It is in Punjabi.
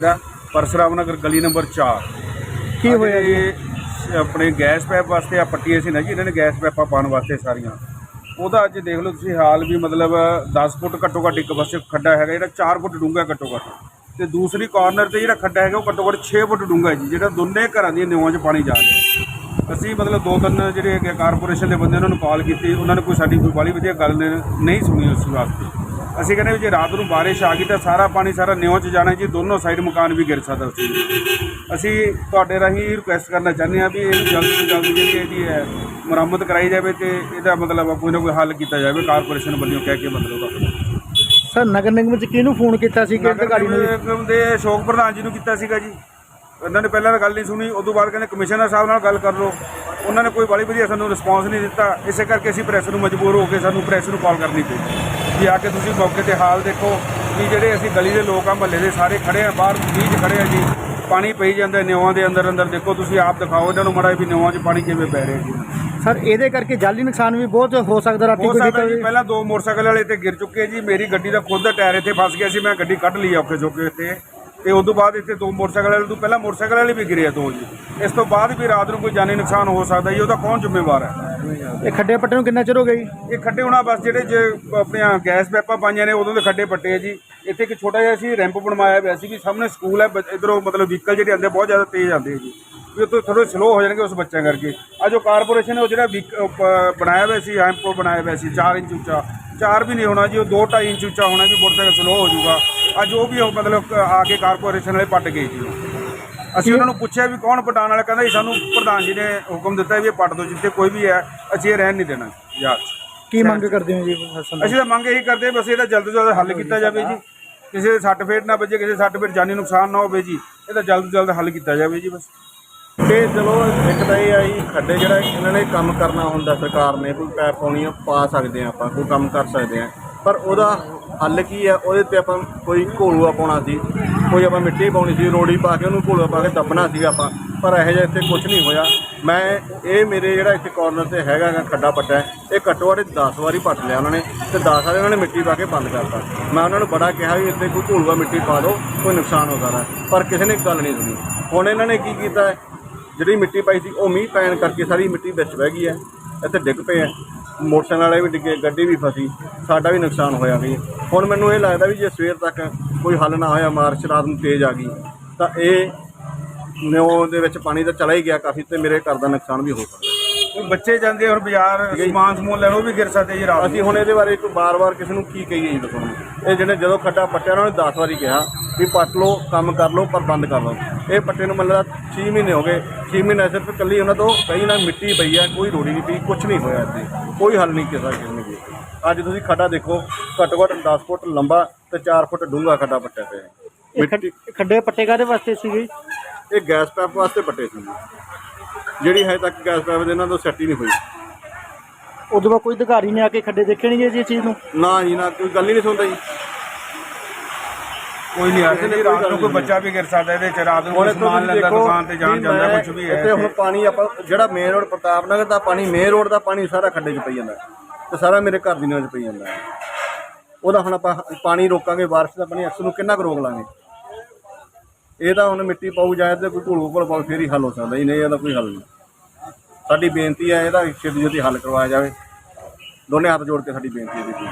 ਦਾ ਪਰਸਰਾਮ ਨਗਰ ਗਲੀ ਨੰਬਰ 4 ਕੀ ਹੋਇਆ ਜੀ? ਇਹ ਆਪਣੇ ਗੈਸ ਪਾਈਪ ਵਾਸਤੇ ਆ ਪੱਟੀਆਂ ਸੀ ਨਾ ਜੀ ਇਹਨਾਂ ਨੇ ਗੈਸ ਪਾਈਪਾਂ ਪਾਉਣ ਵਾਸਤੇ ਸਾਰੀਆਂ। ਉਹਦਾ ਅੱਜ ਦੇਖ ਲਓ ਤੁਸੀਂ ਹਾਲ ਵੀ ਮਤਲਬ 10 ਫੁੱਟ ਘੱਟੋ ਘੱਟ ਇੱਕ ਪਾਸੇ ਖੱਡਾ ਹੈਗਾ ਜਿਹੜਾ 4 ਫੁੱਟ ਡੂੰਘਾ ਘੱਟੋ ਘੱਟ। ਤੇ ਦੂਸਰੀ ਕਾਰਨਰ ਤੇ ਜਿਹੜਾ ਖੱਡਾ ਹੈਗਾ ਉਹ ਘੱਟੋ ਘੱਟ 6 ਫੁੱਟ ਡੂੰਘਾ ਜੀ ਜਿਹੜਾ ਦੋਨੇ ਘਰਾਂ ਦੀਆਂ ਨਿਵਾਂ 'ਚ ਪਾਣੀ ਜਾ ਰਿਹਾ। ਅਸੀਂ ਮਤਲਬ ਦੋ ਤਿੰਨ ਜਿਹੜੇ ਕਾਰਪੋਰੇਸ਼ਨ ਦੇ ਬੰਦੇ ਉਹਨਾਂ ਨੂੰ ਕਾਲ ਕੀਤੀ ਉਹਨਾਂ ਨੇ ਕੋਈ ਸਾਡੀ ਕੋਈ ਬਾਲੀ ਵਧੀਆ ਗੱਲ ਨਹੀਂ ਸੁਣੀ ਉਸ ਵਾਸਤੇ। ਅਸੀਂ ਕਹਿੰਦੇ ਵੀ ਜੇ ਰਾਤ ਨੂੰ ਬਾਰਿਸ਼ ਆ ਗਈ ਤਾਂ ਸਾਰਾ ਪਾਣੀ ਸਾਰਾ ਨਿਉਂ ਚ ਜਾਣਾ ਜੀ ਦੋਨੋਂ ਸਾਈਡ ਮਕਾਨ ਵੀ ਗਿਰ ਸਕਦਾ ਸੀ। ਅਸੀਂ ਤੁਹਾਡੇ ਰਾਹੀਂ ਰਿਕੁਐਸਟ ਕਰਨਾ ਚਾਹੁੰਦੇ ਹਾਂ ਵੀ ਇਹ ਜਲਦ ਤੋਂ ਜਲਦ ਜਿਹੜੀ ਇਹਦੀ ਹੈ ਮੁਰੰਮਤ ਕਰਾਈ ਜਾਵੇ ਤੇ ਇਹਦਾ ਮਤਲਬ ਕੋਈ ਨਾ ਕੋਈ ਹੱਲ ਕੀਤਾ ਜਾਵੇ ਕਾਰਪੋਰੇਸ਼ਨ ਵੱਲੋਂ ਕਹਿ ਕੇ ਮਤਲਬ ਸਰ ਨਗਰ ਨਿਗਮ ਚ ਕਿਹਨੂੰ ਫੋਨ ਕੀਤਾ ਸੀ ਕਿ ਅਧਿਕਾਰੀ ਨੂੰ? ਨਿਗਮ ਦੇ ਅਸ਼ੋਕ ਪ੍ਰਧਾਨ ਜੀ ਨੂੰ ਕੀਤਾ ਸੀਗਾ ਜੀ। ਉਹਨਾਂ ਨੇ ਪਹਿਲਾਂ ਤਾਂ ਗੱਲ ਨਹੀਂ ਸੁਣੀ ਉਦੋਂ ਬਾਅਦ ਕਹਿੰਦੇ ਕਮਿਸ਼ਨਰ ਸਾਹਿਬ ਨਾਲ ਗੱਲ ਕਰ ਲਓ। ਉਹਨਾਂ ਨੇ ਕੋਈ ਬੜੀ ਵਧੀਆ ਸਾਨੂੰ ਰਿਸਪਾਂਸ ਨਹੀਂ ਦਿੱਤਾ। ਇਸੇ ਕਰਕੇ ਅਸੀਂ ਪ੍ਰੈਸ ਨੂੰ ਮਜਬੂਰ ਹੋ ਕੇ ਸਾਨੂੰ ਪ੍ਰੈਸ ਨੂੰ ਕਾਲ ਕਰਨੀ ਪਈ। ਵੀ ਆ ਕੇ ਤੁਸੀਂ ਮੌਕੇ ਤੇ ਹਾਲ ਦੇਖੋ ਵੀ ਜਿਹੜੇ ਅਸੀਂ ਗਲੀ ਦੇ ਲੋਕ ਆ ਮਹੱਲੇ ਦੇ ਸਾਰੇ ਖੜੇ ਆ ਬਾਹਰ ਬੀਚ ਖੜੇ ਆ ਜੀ। ਪਾਣੀ ਪਈ ਜਾਂਦਾ ਨਿਵਾਂ ਦੇ ਅੰਦਰ ਅੰਦਰ। ਦੇਖੋ ਤੁਸੀਂ ਆਪ ਦਿਖਾਓ ਇਹਨਾਂ ਨੂੰ ਮੜਾ ਵੀ ਨਿਵਾਂ 'ਚ ਪਾਣੀ ਕਿਵੇਂ ਪੈ ਰਿਹਾ ਜੀ। ਸਰ ਇਹਦੇ ਕਰਕੇ ਜਾਲੀ ਨੁਕਸਾਨ ਵੀ ਬਹੁਤ ਹੋ ਸਕਦਾ ਰਾਤੀ ਹੋ ਕੋਈ ਸਕਦਾ ਜੀ। ਪਹਿਲਾਂ ਦੋ ਮੋਟਰਸਾਈਕਲ ਵਾਲੇ ਤੇ ਗਿਰ ਚੁੱਕੇ ਜੀ। ਮੇਰੀ ਗੱਡੀ ਦਾ ਖੁਦ ਦਾ ਟਾਇਰ ਇੱਥੇ ਫਸ ਗਿਆ ਸੀ। ਮੈਂ ਗੱਡੀ ਕੱਢ ਲਈ ਔਖੇ ਸੌਖੇ ਇੱਥੇ। ਤੇ ਉਸ ਤੋਂ ਬਾਅਦ ਇੱਥੇ ਦੋ ਮੋਟਰਸਾਈਕਲ ਵਾਲੇ ਤੋਂ ਪਹਿਲਾਂ ਮੋਟਰਸਾਈਕਲ ਵਾਲੇ ਵੀ ਗਿਰੇ ਆ ਦੋ ਜੀ। ਇਸ ਤੋਂ ਬਾਅਦ ਵੀ ਰਾਤ ਨੂੰ ਕੋਈ ਜਾਨੀ ਨੁਕਸਾਨ ਹੋ ਸਕਦਾ ਜੀ। ਉਹਦਾ ਕੌਣ ਜ਼ਿੰਮੇਵਾਰ ਹੈ? ਇਹ ਖੱਡੇ ਪੱਟੇ ਨੂੰ ਕਿੰਨਾ ਚਿਰ ਹੋ ਗਿਆ ਜੀ? ਇਹ ਖੱਡੇ ਹੋਣਾ ਬਸ ਜਿਹੜੇ ਜੇ ਆਪਣੀਆਂ ਗੈਸ ਪੈਪਾਂ ਪਾਈਆਂ ਨੇ, ਉਦੋਂ ਦੇ ਖੱਡੇ ਪੱਟੇ ਆ ਜੀ। ਇੱਥੇ ਇੱਕ ਛੋਟਾ ਜਿਹਾ ਸੀ ਰੈਂਪ ਬਣਵਾਇਆ ਹੋਇਆ ਸੀ ਕਿ ਸਾਹਮਣੇ ਸਕੂਲ ਹੈ ਇਧਰੋਂ ਮਤਲਬ ਵਹੀਕਲ ਜਿਹੜੇ ਆਉਂਦੇ ਬਹੁਤ ਜ਼ਿਆਦਾ ਤੇਜ਼ ਆਉਂਦੇ ਆ ਜੀ। ਵੀ ਉੱਥੋਂ ਥੋੜੇ ਸਲੋ ਹੋ ਜਾਣਗੇ ਉਸ ਬੱਚਿਆਂ ਕਰਕੇ। ਆ ਜੋ ਕਾਰਪੋਰੇਸ਼ਨ ਹੈ, ਉਹ ਜਿਹੜਾ ਵੀਕ- ਬਣਾਇਆ ਹੋਇਆ ਸੀ ਰੈਂਪ ਬਣਾਇਆ ਹੋਇਆ ਸੀ 4 ਇੰਚ ਉੱਚਾ। 4 ਵੀ ਨਹੀਂ ਹੋਣਾ ਜੀ, ਉਹ 2 2.5 ਇੰਚ ਉੱਚਾ ਹੋਣਾ ਵੀ ਮੋਟਰਸਾਈਕਲ ਸਲੋ ਹੋ ਜਾਊਗਾ। ਅੱਜ ਉਹ ਵੀ ਉਹ ਮਤਲਬ ਆ ਕੇ ਕਾਰਪੋਰੇਸ਼ਨ ਵਾਲੇ ਪੱਟ ਗਏ ਜੀ। ਅਸੀਂ ਉਹਨਾਂ ਨੂੰ ਪੁੱਛਿਆ ਵੀ ਕੌਣ ਪਟਾਉਣ ਵਾਲਾ ਕਹਿੰਦਾ ਜੀ ਸਾਨੂੰ ਪ੍ਰਧਾਨ ਜੀ ਨੇ ਹੁਕਮ ਦਿੱਤਾ ਵੀ ਇਹ ਪੱਟ ਦਿਓ ਜਿੱਥੇ ਕੋਈ ਵੀ ਹੈ ਅਸੀਂ ਇਹ ਰਹਿਣ ਨਹੀਂ ਦੇਣਾ ਯਾਰ। ਕੀ ਮੰਗ ਕਰਦੇ ਹੋ ਜੀ ਤੋਂ? ਅਸੀਂ ਤਾਂ ਮੰਗ ਇਹੀ ਕਰਦੇ ਹਾਂ ਬਸ ਇਹਦਾ ਜਲਦ ਤੋਂ ਜਲਦ ਹੱਲ ਕੀਤਾ ਜਾਵੇ ਜੀ। ਕਿਸੇ ਦੇ ਸੱਟ ਫੇਟ ਨਾ ਵੱਜੇ ਕਿਸੇ ਦੇ ਸੱਟ ਫੇਟ ਜਾਨੀ ਨੁਕਸਾਨ ਨਾ ਹੋਵੇ ਜੀ ਇਹਦਾ ਜਲਦ ਤੋਂ ਜਲਦ ਹੱਲ ਕੀਤਾ ਜਾਵੇ ਜੀ ਬਸ। ਤੇ ਚਲੋ ਇੱਕ ਤਾਂ ਇਹ ਆ ਜੀ ਖੱਡੇ ਜਿਹੜਾ ਇਹਨਾਂ ਨੇ ਕੰਮ ਕਰਨਾ ਹੁੰਦਾ ਸਰਕਾਰ ਨੇ ਕੋਈ ਪੈਪ ਪਾਉਣੀ ਆ ਪਾ ਸਕਦੇ ਆ ਆਪਾਂ ਕੋਈ ਕੰਮ ਕਰ ਸਕਦੇ ਆ ਪਰ ਉਹਦਾ ਹੱਲ ਕੀ ਆ, ਉਹਦੇ ਤੇ ਆਪਾਂ ਕੋਈ ਘੋਲੂਆ ਪਾਉਣਾ ਸੀ, ਕੋਈ ਆਪਾਂ ਮਿੱਟੀ ਪਾਉਣੀ ਸੀ, ਰੋੜੀ ਪਾ ਕੇ ਉਹਨੂੰ ਘੋਲੂਆ ਪਾ ਕੇ ਦੱਬਣਾ ਸੀਗਾ ਆਪਾਂ, ਪਰ ਇਹੋ ਜਿਹਾ ਇੱਥੇ ਕੁਝ ਨਹੀਂ ਹੋਇਆ। ਮੈਂ, ਇਹ ਮੇਰੇ ਜਿਹੜਾ ਇੱਥੇ ਕਾਰਨਰ ਤੇ ਹੈਗਾ ਖੱਡਾ ਪੱਟਾ, ਇਹ ਘੱਟੋ ਘੱਟ 10 ਵਾਰੀ ਪੱਟ ਲਿਆ ਉਹਨਾਂ ਨੇ ਤੇ 10 ਵਾਰੀ ਉਹਨਾਂ ਨੇ ਮਿੱਟੀ ਪਾ ਕੇ ਬੰਦ ਕਰਤਾ। ਮੈਂ ਉਹਨਾਂ ਨੂੰ ਬੜਾ ਕਿਹਾ ਵੀ ਇੱਥੇ ਕੋਈ ਘੋਲੂਆ ਮਿੱਟੀ ਪਾ ਦਿਓ, ਕੋਈ ਨੁਕਸਾਨ ਹੋ ਸਕਦਾ। ਪਰ ਕਿਸੇ ਨੇ ਗੱਲ ਨਹੀਂ ਸੁਣੀ। ਹੁਣ ਇਹਨਾਂ ਨੇ ਕੀ ਕੀਤਾ? ਜਿਹੜੀ ਮਿੱਟੀ ਪਾਈ ਸੀ, ਉਹ ਮੀਂਹ ਪੈਣ ਕਰਕੇ ਸਾਰੀ ਮਿੱਟੀ ਵਿੱਚ ਵਹਿ ਗਈ ਹੈ, ਇੱਥੇ ਡਿੱਗ ਪਏ ਆ ਮੋਟਰਸਾਈਕਲ ਵਾਲੇ ਵੀ ਡਿੱਗੇ, ਗੱਡੀ ਵੀ ਫਸੀ, ਸਾਡਾ ਵੀ ਨੁਕਸਾਨ ਹੋਇਆ ਵੀ ਹੁਣ ਮੈਨੂੰ ਇਹ ਲੱਗਦਾ ਵੀ ਜੇ ਸਵੇਰ ਤੱਕ ਕੋਈ ਹੱਲ ਨਾ ਹੋਇਆ ਮਾਰਚ ਰਾਤ ਨੂੰ ਤੇਜ਼ ਆ ਗਈ ਤਾਂ ਇਹ ਨਿਓ ਦੇ ਵਿੱਚ ਪਾਣੀ ਤਾਂ ਚਲਾ ਹੀ ਗਿਆ ਕਾਫੀ ਤੇ ਮੇਰੇ ਘਰ ਦਾ ਨੁਕਸਾਨ ਵੀ ਹੋ ਸਕਦਾ। ਕੋਈ ਬੱਚੇ ਜਾਂਦੇ ਹੁਣ ਬਾਜ਼ਾਰ ਸਮਾਨ ਸਮੂਨ ਲੈਣ ਉਹ ਵੀ ਗਿਰ ਸਕਦੇ ਜੀ ਰਾਤ ਅਸੀਂ ਹੁਣ ਇਹਦੇ ਬਾਰੇ ਕੋਈ ਬਾਰ-ਬਾਰ ਕਿਸੇ ਨੂੰ ਕੀ ਕਹੀਏ ਜੀ ਦੱਸੋ। ਇਹ ਜਿਹੜੇ ਜਦੋਂ ਖੱਡਾ ਪੱਟਿਆ ਉਹਨਾਂ ਨੇ 10 ਵਾਰੀ ਕਿਹਾ ਵੀ ਪੱਟ ਲਓ ਕੰਮ ਕਰ ਲਓ ਪਰ ਬੰਦ ਕਰ ਲਓ। ਇਹ ਪੱਟੇ ਨੂੰ ਮਤਲਬ 6 ਮਹੀਨੇ ਹੋ ਗਏ। 6 ਮਹੀਨੇ ਸਿਰਫ ਕੱਲੀ ਉਹਨਾਂ ਤੋਂ ਕਈ ਨਾਲ ਮਿੱਟੀ ਪਈ ਹੈ ਕੋਈ ਰੋੜੀ ਨਹੀਂ ਪਈ ਕੁਝ ਨਹੀਂ ਹੋਇਆ ਇੱਥੇ। ਕੋਈ ਹੱਲ ਨਹੀਂ ਕੀਤਾ ਕਿਸੇ ਨੇ ਅੱਜ ਤੁਸੀਂ ਖੱਡਾ ਦੇਖੋ ਘੱਟੋ ਘੱਟ 10 ਫੁੱਟ ਲੰਬਾ ਤੇ 4 ਫੁੱਟ ਡੂੰਘਾ ਖੱਡਾ ਪੱਟਿਆ ਪਿਆ ਹੈ ਇਹ ਖੱਡ- ਮਿੱਟੀ ਖੱਡੇ ਪੱਟੇ ਕਾਦੇ ਵਾਸਤੇ ਸੀਗੇ ਇਹ ਗੈਸ ਪੈਪ ਵਾਸਤੇ ਪੱਟੇ ਸੀ ਜਿਹੜੀ ਹਜੇ ਤੱਕ ਗੈਸ ਪੈਪ ਦੇ ਇਹਨਾਂ ਤੋਂ ਸੈੱਟ ਹੀ ਨਹੀਂ ਹੋਈ। ਉਦੋਂ ਬਾਅਦ ਕੋਈ ਅਧਿਕਾਰੀ ਨੇ ਆ ਕੇ ਖੱਡੇ ਦੇਖੇ ਨਹੀਂ ਜੀ ਇਸ ਚੀਜ਼ ਨੂੰ? ਨਾ ਜੀ ਨਾ ਕੋਈ ਗੱਲ ਹੀ ਨਹੀਂ ਸੁਣਦਾ ਜੀ। ਕੋਈ ਨਹੀਂ ਆਉਂਦੇ ਜੀ ਰਾਤ ਨੂੰ ਕੋਈ ਬੱਚਾ ਵੀ ਗਿਰ ਸਕਦਾ ਇਹਦੇ ਚ ਰਾਤ ਨੂੰ ਕੋਈ ਸਮਾਨ ਤੁਸੀਂ ਲੈਂਦਾ ਦੇਖੋ ਦੁਕਾਨ ਤੇ ਜਾਣ ਵੀ ਜਾਂਦਾ ਮੈਂ ਕੁਝ ਵੀ ਹੈ ਇੱਥੇ। ਹੁਣ ਪਾਣੀ ਆਪਾਂ ਜਿਹੜਾ ਮੇਨ ਰੋਡ ਪ੍ਰਤਾਪ ਨਗਰ ਦਾ ਪਾਣੀ ਮੇਨ ਰੋਡ ਦਾ ਪਾਣੀ ਸਾਰਾ ਖੱਡੇ 'ਚ ਪਈ ਜਾਂਦਾ। ਤੇ ਸਾਰਾ ਮੇਰੇ ਘਰ ਦੀ ਨਾਲ 'ਚ ਪਈ ਜਾਂਦਾ। ਉਹਦਾ ਹੁਣ ਆਪਾਂ ਪਾਣੀ ਰੋਕਾਂਗੇ, ਬਾਰਿਸ਼ ਦਾ ਪਾਣੀ, ਅਕਸਰ ਨੂੰ ਕਿੰਨਾ ਕੁ ਰੋਕ ਲਾਂਗੇ? ਇਹ ਤਾਂ ਹੁਣ ਮਿੱਟੀ ਪਾਉ ਜਾਏ ਤੇ ਕੋਈ ਢੋਲ ਕੋਲ ਪਾਉ ਫੇਰ ਹੀ ਹੱਲ ਹੋ ਸਕਦਾ ਜੀ, ਨਹੀਂ ਇਹਦਾ ਕੋਈ ਹੱਲ ਨਹੀਂ। ਸਾਡੀ ਬੇਨਤੀ ਹੈ ਇਹਦਾ ਛੇਤੀ ਛੇਤੀ ਹੱਲ ਕਰਵਾਇਆ ਜਾਵੇ। ਦੋਨੇ ਹੱਥ ਜੋੜ ਕੇ ਸਾਡੀ ਬੇਨਤੀ ਹੈ ਜੀ।